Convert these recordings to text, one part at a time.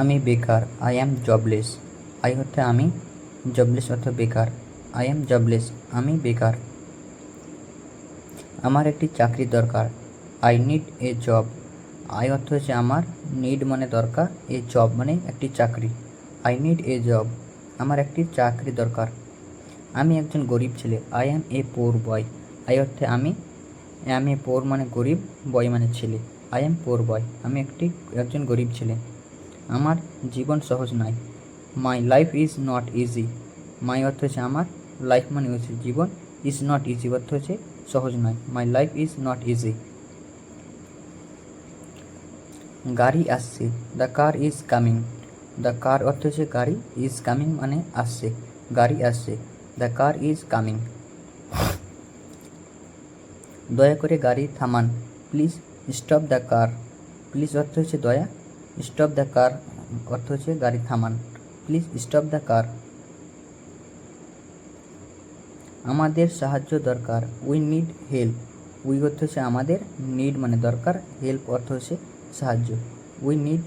আমি বেকার I am jobless I অর্থে আমি জবলেস অর্থ বেকার। আই অ্যাম জবলেস আমি বেকার। আমার একটি চাকরি দরকার I need a job I অর্থ হচ্ছে আমার নিড মানে দরকার এ জব মানে একটি চাকরি। আই নিড এ জব আমার একটি চাকরি দরকার। আমি একজন গরিব ছেলে I am a poor boy I অর্থে আমি এ পোর মানে গরিব বয় মানে ছেলে। আই অ্যাম পোর বয় আমি একটি, একজন গরিব ছেলে। আমার জীবন সহজ নয়। My life is not easy my অর্থ হচ্ছে আমার লাইফ মানে হচ্ছে জীবন। ইজ নট ইজি অর্থ হচ্ছে সহজ নয়। My life is not easy গাড়ি আসছে। The car is coming the car অর্থ হচ্ছে গাড়ি। ইজ কামিং মানে আসছে। গাড়ি আসছে। দ্য কার ইজ কামিং দয়া করে গাড়ি থামান। Please stop the car please অর্থ হচ্ছে দয়া। স্টপ দ্য কার, অর্থ হচ্ছে গাড়ি থামান। Please stop the car. আমাদের সাহায্য দরকার। We need help. উই অর্থ হচ্ছে আমাদের নিড মানে দরকার। হেল্প অর্থ হচ্ছে সাহায্য। We need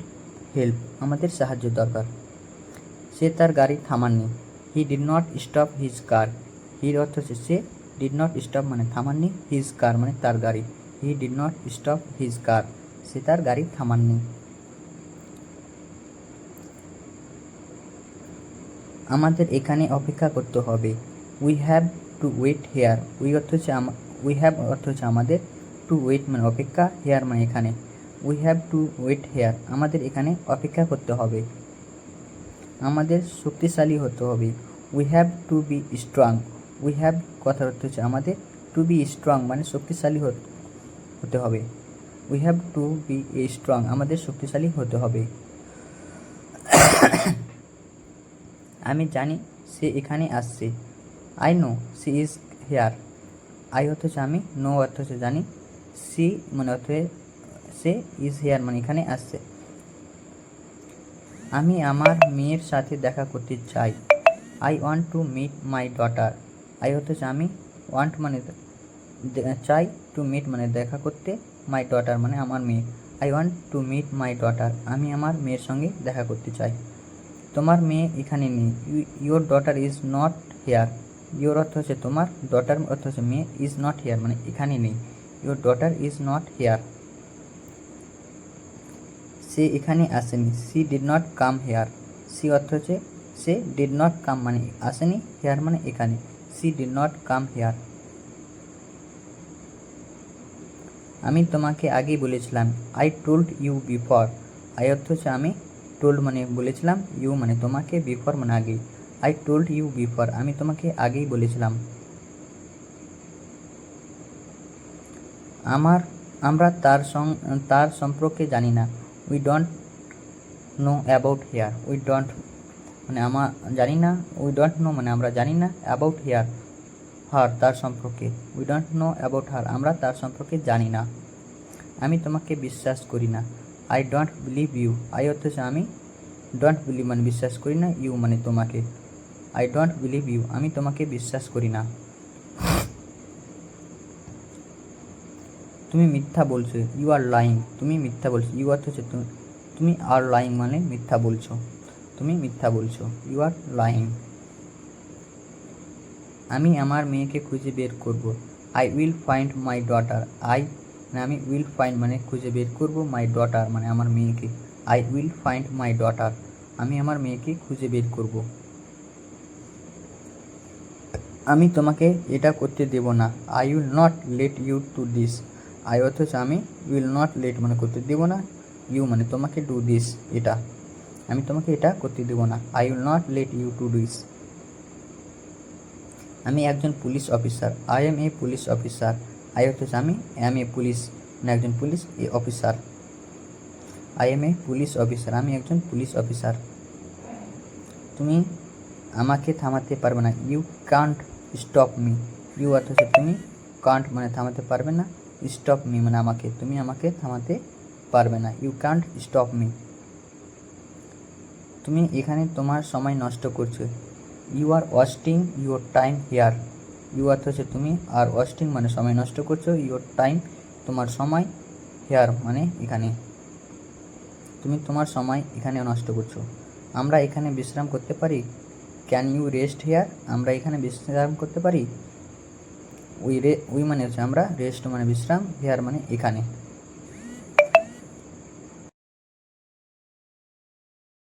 help. আমাদের সাহায্য দরকার। সে তার গাড়ি থামাননি। He did not stop his car. His অর্থ হচ্ছে সে ডিড নট স্টপ মানে থামাননি, হিজ কার মানে তার গাড়ি। He did not stop his car. সে তার গাড়ি থামাননি। আমাদের এখানে অপেক্ষা করতে হবে। We have to wait here we অর্থ হচ্ছে উই হ্যাভ অর্থ হচ্ছে আমাদের টু ওয়েট মানে অপেক্ষা হেয়ার মানে এখানে। We have to wait here আমাদের এখানে অপেক্ষা করতে হবে। আমাদের শক্তিশালী হতে হবে। We have to be strong we have কথার অর্থ হচ্ছে আমাদের টু বি স্ট্রং মানে শক্তিশালী হত- হবে। We have to be a strong আমাদের শক্তিশালী হতে হবে। আমি জানি সে এখানে আসছে। I know she is here I অর্থ হচ্ছে আমি নো অর্থ হচ্ছে জানি সি মানে অর্থ সে ইজ হেয়ার মানে এখানে আসছে। আমি আমার মেয়ের সাথে দেখা করতে চাই। I want to meet my daughter I অর্থ হচ্ছে আমি ওয়ান্ট মানে চাই টু মিট মানে দেখা করতে মাই ডটার মানে আমার মেয়ে। I want to meet my daughter আমি আমার মেয়ের সঙ্গে দেখা করতে চাই। তোমার মেয়ে এখানে নেই। Your daughter is not here your অর্থ হচ্ছে তোমার ডটার অর্থ হচ্ছে মেয়ে ইজ নট হেয়ার মানে এখানে নেই। Your daughter is not here সে এখানে আসেনি। She did not come here she অর্থ হচ্ছে সে ডিড নট কাম মানে আসেনি হেয়ার মানে এখানে। She did not come here আমি তোমাকে আগেই বলেছিলাম I told you before I অর্থ হচ্ছে আমি টোল্ড মানে বলেছিলাম ইউ মানে তোমাকে বিফর মানে আগে আই টোল্ড ইউ বিফর আমি তোমাকে আগেই বলেছিলাম। আমার, আমরা তার সং, তার সম্পর্কে জানি না। We don't know about her we don't মানে আমার জানি না। উই ডোন্ট নো মানে আমরা জানি না অ্যাবাউট হেয়ার হার তার সম্পর্কে। We don't know about her আমরা তার সম্পর্কে জানি না। আমি তোমাকে বিশ্বাস করি না। I don't believe you I অর্থ হচ্ছে আমি ডোন্ট বিলিভ মানে বিশ্বাস করি না ইউ মানে তোমাকে। আই ডোন্ট বিলিভ ইউ আমি তোমাকে বিশ্বাস করি না। তুমি মিথ্যা বলছো। ইউ আর লাইং তুমি মিথ্যা বলছো। ইউ অর্থ হচ্ছে তুমি তুমি আর লাইং মানে মিথ্যা বলছো। তুমি মিথ্যা বলছো। ইউ আর লাইং আমি আমার মেয়েকে খুঁজে বের করব। I will find my daughter I মানে আমি উইল ফাইন্ড মানে খুঁজে বের করব মাই ডটার মানে আমার মেয়েকে। I will find my daughter আমি আমার মেয়েকে খুঁজে বের করব। আমি তোমাকে এটা করতে দেব না। I will not let you to this I অথচ আমি উইল নট লেট মানে করতে দেব না। ইউ মানে তোমাকে ডু দিস এটা। আমি তোমাকে এটা করতে দেব না। I will not let you to this আমি একজন police officer I am a police officer I হচ্ছে আমি এম এ পুলিশ না একজন police a officer. I am a police officer, আমি একজন পুলিশ অফিসার। তুমি আমাকে থামাতে পারবে না। You can't stop me you অর্থ হচ্ছে তুমি কান্ট মানে থামাতে পারবে না। স্টপ মি মানে আমাকে, তুমি আমাকে থামাতে পারবে না। ইউ কান্ট স্টপ মি তুমি এখানে তোমার সময় নষ্ট করছ। You are wasting your time here you অর্থ হচ্ছে তুমি আর ওয়াস্টিং মানে সময় নষ্ট করছ ইউর টাইম তোমার সময় হেয়ার মানে এখানে। তুমি তুমি তোমার সময় এখানে নষ্ট করছ। আমরা এখানে বিশ্রাম করতে পারি? ক্যান ইউ রেস্ট হেয়ার আমরা এখানে বিশ্রাম করতে পারি? উই রে উই মানে হচ্ছে আমরা রেস্ট মানে বিশ্রাম হেয়ার মানে এখানে।